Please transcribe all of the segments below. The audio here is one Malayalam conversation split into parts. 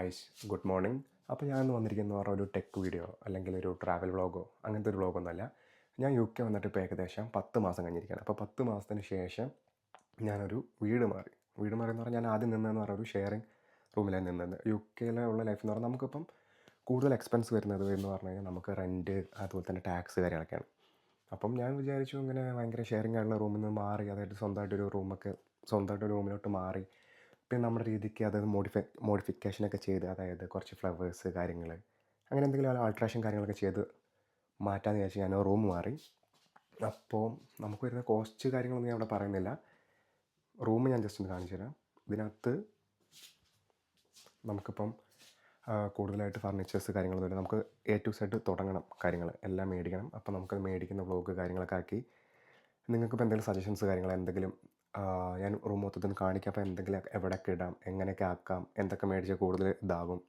ഗായ്സ് ഗുഡ് മോർണിംഗ് അപ്പോൾ ഞാൻ ഇന്ന് വന്നിരിക്കുന്നത് പറഞ്ഞ ഒരു ടെക് വീഡിയോ അല്ലെങ്കിൽ ഒരു ട്രാവൽ വ്ളോഗോ അങ്ങനത്തെ ഒരു വ്ളോഗൊന്നുമല്ല ഞാൻ യു കെ വന്നിട്ട് ഇപ്പോൾ ഏകദേശം പത്ത് മാസം കഴിഞ്ഞിരിക്കുകയാണ്. അപ്പോൾ പത്ത് മാസത്തിന് ശേഷം ഞാനൊരു വീട് മാറി. വീട് മാറി എന്ന് പറഞ്ഞാൽ ഞാൻ ആദ്യം നിന്നതെന്ന് പറഞ്ഞ ഒരു ഷെയറിങ് റൂമിലാണ് നിന്നത്. യു കെയിലെ ഉള്ള ലൈഫ് എന്ന് പറഞ്ഞാൽ നമുക്കിപ്പം കൂടുതൽ എക്സ്പെൻസ് വരുന്നത് എന്ന് പറഞ്ഞു കഴിഞ്ഞാൽ നമുക്ക് റെന്റ് അതുപോലെ തന്നെ ടാക്സ് കാര്യങ്ങളൊക്കെയാണ്. അപ്പം ഞാൻ വിചാരിച്ചു ഇങ്ങനെ ഭയങ്കര ഷെയറിങ് ആയിട്ടുള്ള റൂമിൽ നിന്ന് മാറി അതായത് സ്വന്തമായിട്ടൊരു റൂമൊക്കെ സ്വന്തമായിട്ട് റൂമിലോട്ട് മാറി പിന്നെ നമ്മുടെ രീതിക്ക് അതായത് മോഡിഫൈ മോഡിഫിക്കേഷനൊക്കെ ചെയ്ത് അതായത് കുറച്ച് ഫ്ലവേഴ്സ് കാര്യങ്ങൾ അങ്ങനെ എന്തെങ്കിലും ആൾട്രേഷൻ കാര്യങ്ങളൊക്കെ ചെയ്ത് മാറ്റാമെന്ന് വിചാരിച്ച് ഞാൻ റൂം മാറി. അപ്പോൾ നമുക്ക് വരുന്ന കോസ്റ്റ് കാര്യങ്ങളൊന്നും ഞാൻ അവിടെ പറയുന്നില്ല. റൂം ഞാൻ ജസ്റ്റ് ഒന്ന് കാണിച്ചു തരാം. ഇതിനകത്ത് നമുക്കിപ്പം കൂടുതലായിട്ട് ഫർണിച്ചേഴ്സ് കാര്യങ്ങളൊന്നും കാര്യങ്ങളൊന്നുമില്ല നമുക്ക് എ ടു സെഡ് തുടങ്ങണം കാര്യങ്ങൾ എല്ലാം മേടിക്കണം. അപ്പോൾ നമുക്ക് മേടിക്കുന്ന വ്ളോഗ് കാര്യങ്ങളൊക്കെ ആക്കി. നിങ്ങൾക്കിപ്പോൾ എന്തെങ്കിലും സജഷൻസ് കാര്യങ്ങൾ എന്തെങ്കിലും ഞാൻ റൂം മൊത്തത്തിൽ കാണിക്കാം. അപ്പോൾ എന്തെങ്കിലും എവിടെയൊക്കെ ഇടാം എങ്ങനെയൊക്കെ ആക്കാം എന്തൊക്കെ മേടിച്ചാൽ കൂടുതൽ ഇതാകും.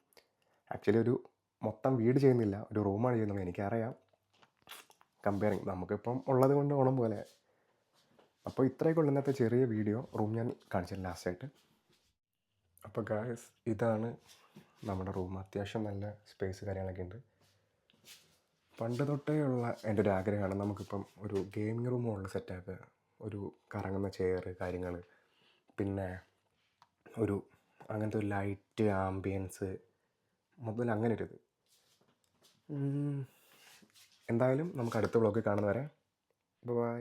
ആക്ച്വലി ഒരു മൊത്തം വീട് ചെയ്യുന്നില്ല ഒരു റൂമാണ് ചെയ്യുന്നത്. എനിക്കറിയാം. കമ്പയറിങ് നമുക്കിപ്പം ഉള്ളത് കൊണ്ട് ഓണം പോലെ. അപ്പോൾ ഇത്രയൊക്കെ ഉള്ള ഇന്നത്തെ ചെറിയ വീഡിയോ റൂം ഞാൻ കാണിച്ചില്ല ലാസ്റ്റായിട്ട് അപ്പോൾ ഗായസ് ഇതാണ് നമ്മുടെ റൂം അത്യാവശ്യം നല്ല സ്പേസ് കാര്യങ്ങളൊക്കെ ഉണ്ട്. പണ്ട് തൊട്ടേ ഉള്ള എന്റെ ഒരു ആഗ്രഹമാണ് നമുക്കിപ്പം ഒരു ഗെയിമിംഗ് റൂമുള്ള സെറ്റപ്പ് ഒരു കറങ്ങുന്ന ചെയർ കാര്യങ്ങൾ പിന്നെ ഒരു അങ്ങനത്തെ ഒരു ലൈറ്റ് ആംബിയൻസ് മൊത്തത്തിൽ അങ്ങനെ ഒരു ഇത്. എന്തായാലും നമുക്ക് അടുത്ത വ്ളോഗിൽ കാണുന്നവരെ. ബൈ